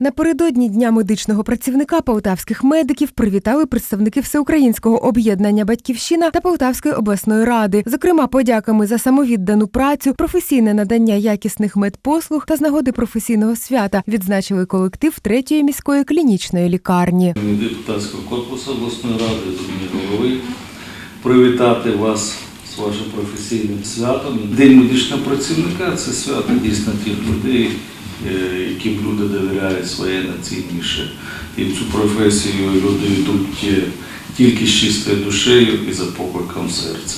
Напередодні дня медичного працівника полтавських медиків привітали представники всеукраїнського об'єднання Батьківщина та Полтавської обласної ради, зокрема подяками за самовіддану працю, професійне надання якісних медпослуг та з нагоди професійного свята відзначили колектив третьої міської клінічної лікарні. Депутатського корпусу обласної ради, голови, привітати вас з вашим професійним святом. День медичного працівника це свято дійсно тих людей, яким люди довіряють своє найцінніше. І в цю професію люди йдуть е, тільки з чистою душею і за покликом серця.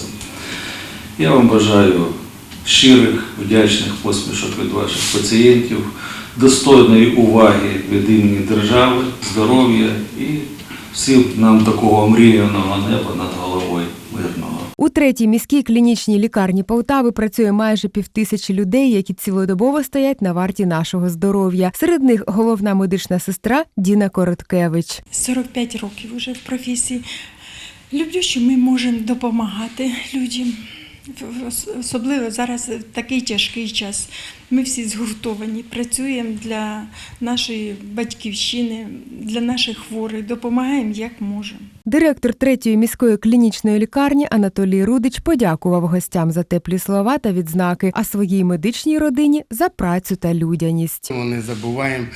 Я вам бажаю щирих, вдячних посмішок від ваших пацієнтів, достойної уваги від імені держави, здоров'я і всім нам такого мріяного неба над головою. У третій міській клінічній лікарні Полтави працює майже півтисячі людей, які цілодобово стоять на варті нашого здоров'я. Серед них головна медична сестра Діна Короткевич. 45 років вже в професії. Люблю, що ми можемо допомагати людям. Особливо зараз в такий тяжкий час. Ми всі згуртовані, працюємо для нашої батьківщини, для наших хворих, допомагаємо як можемо. Директор третьої міської клінічної лікарні Анатолій Рудич подякував гостям за теплі слова та відзнаки, а своїй медичній родині за працю та людяність. Ми не забуваємо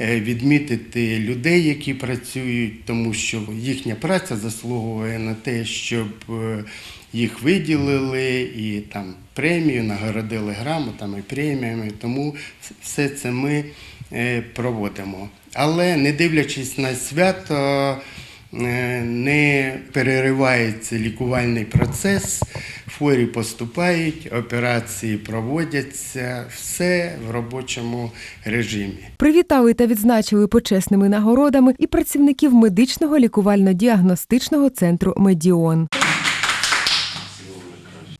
е, відмітити людей, які працюють, тому що їхня праця заслуговує на те, щоб е, їх виділили і там премію, нагородили грамотами, преміями. Тому все це ми е, проводимо. Але не дивлячись на свято, е, не переривається лікувальний процес, хворі поступають, операції проводяться, все в робочому режимі. Привітали та відзначили почесними нагородами і працівників медичного лікувально-діагностичного центру Медіон.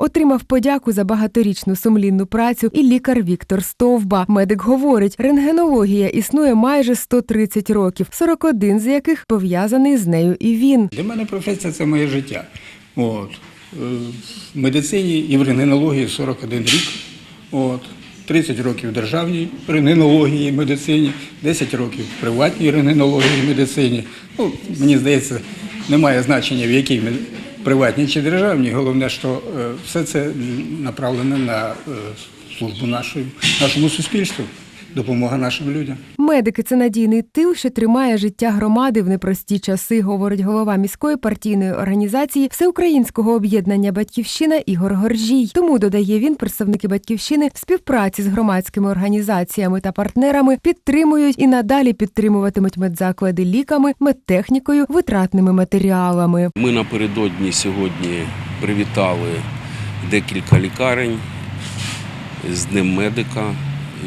Отримав подяку за багаторічну сумлінну працю і лікар Віктор Стовба. Медик говорить, рентгенологія існує майже 130 років, 41 з яких пов'язаний з нею і він. Для мене професія це моє життя. От. Е, В медицині і в рентгенології 41 рік. От. 30 років в державній рентгенології і медицині, 10 років в приватній рентгенології і медицині. Ну, мені здається, немає значення в якій приватній чи державні. Головне, що е, все це направлене на е, службу нашої, нашому суспільству, допомога нашим людям. Медики це надійний тил, що тримає життя громади в непрості часи, говорить голова міської партійної організації Всеукраїнського об'єднання Батьківщина Ігор Горжій. Тому додає він, представники батьківщини в співпраці з громадськими організаціями та партнерами підтримують і надалі підтримуватимуть медзаклади ліками, медтехнікою, витратними матеріалами. Ми напередодні сьогодні привітали декілька лікарень з Днем медика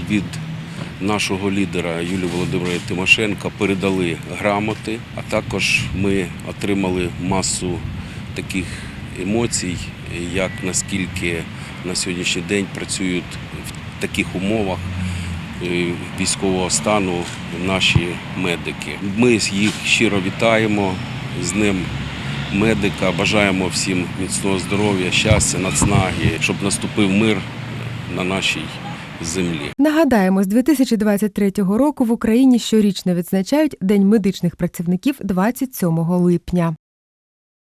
від нашого лідера Юлії Володимирівни Тимошенка передали грамоти, а також ми отримали масу таких емоцій, як наскільки на сьогоднішній день працюють в таких умовах е, військового стану наші медики. Ми їх щиро вітаємо з ним медика. Бажаємо всім міцного здоров'я, щастя, нацнаги, щоб наступив мир на нашій землі. Нагадаємо, з 2023 року в Україні щорічно відзначають День медичних працівників 27 липня.